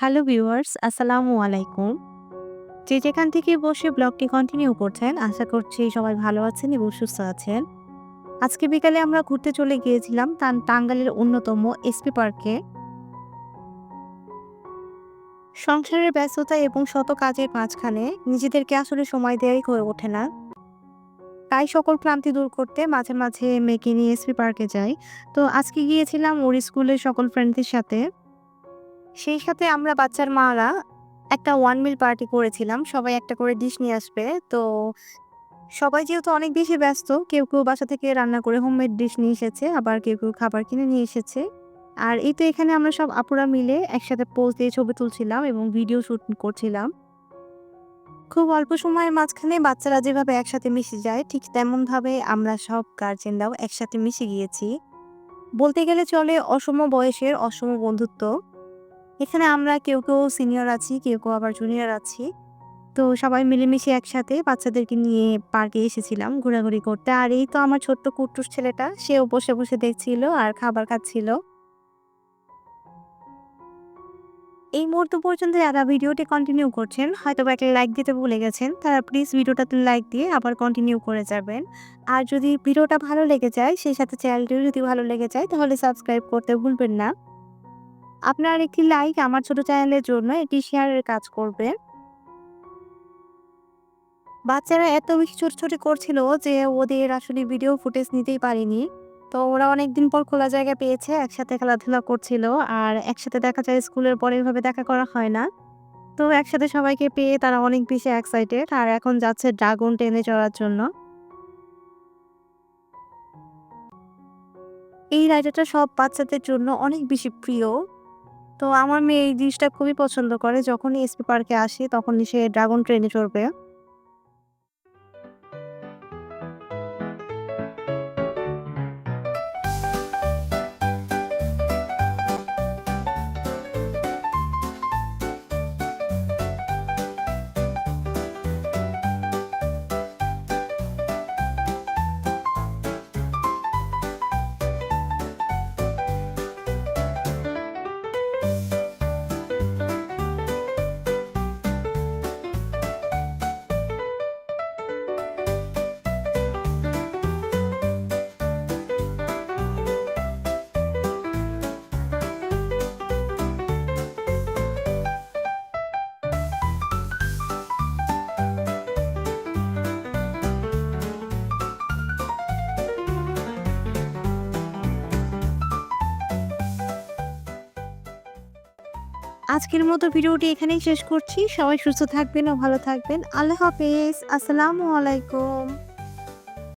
Hello viewers, আসসালামু আলাইকুম। যে যেখান থেকে বসে ব্লগটি কন্টিনিউ করছেন, আশা করছি সবাই ভালো আছেন এবং সুস্থ আছেন। আজকে বিকালে আমরা ঘুরতে চলে গিয়েছিলাম টান টাঙ্গালের অন্যতম এসপি পার্কে সংসারের ব্যস্ততা এবং শত কাজের মাঝখানে নিজেদেরকে আসলে সময় দেওয়াই হয়ে ওঠে না। তাই সকল ক্লান্তি দূর করতে মাঝে মাঝে মেয়েকে নিয়ে এসপি পার্কে যাই। তো আজকে গিয়েছিলাম ওর স্কুলের সকল ফ্রেন্ডদের সাথে। সেই সাথে আমরা বাচ্চার মারা একটা ওয়ান মিল পার্টি করেছিলাম। সবাই একটা করে ডিশ নিয়ে আসবে। তো সবাই যেহেতু অনেক বেশি ব্যস্ত, কেউ কেউ বাসা থেকে রান্না করে হোমমেড ডিশ নিয়ে এসেছে, আবার কেউ কেউ খাবার কিনে নিয়ে এসেছে। আর এই তো এখানে আমরা সব আপুরা মিলে একসাথে পোজ দিয়ে ছবি তুলছিলাম এবং ভিডিও শ্যুট করছিলাম। খুব অল্প সময়ের মাঝখানে বাচ্চারা যেভাবে একসাথে মিশে যায়, ঠিক তেমনভাবে আমরা সব গার্জেনরাও একসাথে মিশে গিয়েছি। বলতে গেলে চলে অসম বয়সের অসম বন্ধুত্ব। এখানে আমরা কেউ কেউ সিনিয়র আছি, কেউ কেউ আবার জুনিয়র আছি। তো সবাই মিলেমিশে একসাথে বাচ্চাদেরকে নিয়ে পার্কে এসেছিলাম ঘোরাঘুরি করতে। আর এই তো আমার ছোট্ট কুট্টুস ছেলেটা সেও বসে বসে দেখছিল আর খাবার খাচ্ছিল। এই মুহূর্ত পর্যন্ত যারা ভিডিওটি কন্টিনিউ করছেন হয়তো বা একটা লাইক দিতে ভুলে গেছেন, তারা প্লিজ ভিডিওটাতে লাইক দিয়ে আবার কন্টিনিউ করে যাবেন। আর যদি ভিডিওটা ভালো লেগে যায়, সেই সাথে চ্যানেলটিও যদি ভালো লেগে যায়, তাহলে সাবস্ক্রাইব করতে ভুলবেন না। আপনার একটি লাইক আমার ছোট চ্যানেলের জন্য একটি শেয়ারের কাজ করবে বাচ্চারা এত বেশি ছোটাছুটি করছিল যে ওদের আসলে ভিডিও ফুটেজ নিতেই পারিনি। তো ওরা অনেকদিন পর খোলা জায়গা পেয়েছে, একসাথে খেলাধুলা করছিল আর একসাথে দেখা যায় স্কুলের পরে এভাবে দেখা করা হয় না। তো একসাথে সবাইকে পেয়ে তারা অনেক বেশি এক্সাইটেড আর এখন যাচ্ছে ড্রাগন টেনে চড়ার জন্য। এই রাইডারটা সব বাচ্চাদের জন্য অনেক বেশি প্রিয়। তো আমার মেয়ে এই জিনিসটা খুবই পছন্দ করে। যখনই এসপি পার্কে আসে, তখনই সে ড্রাগন ট্রেনে চড়বে। আজকের মতো ভিডিওটি এখানেই শেষ করছি। সবাই সুস্থ থাকবেন ও ভালো থাকবেন। আল্লাহ হাফেজ। আসসালামু আলাইকুম।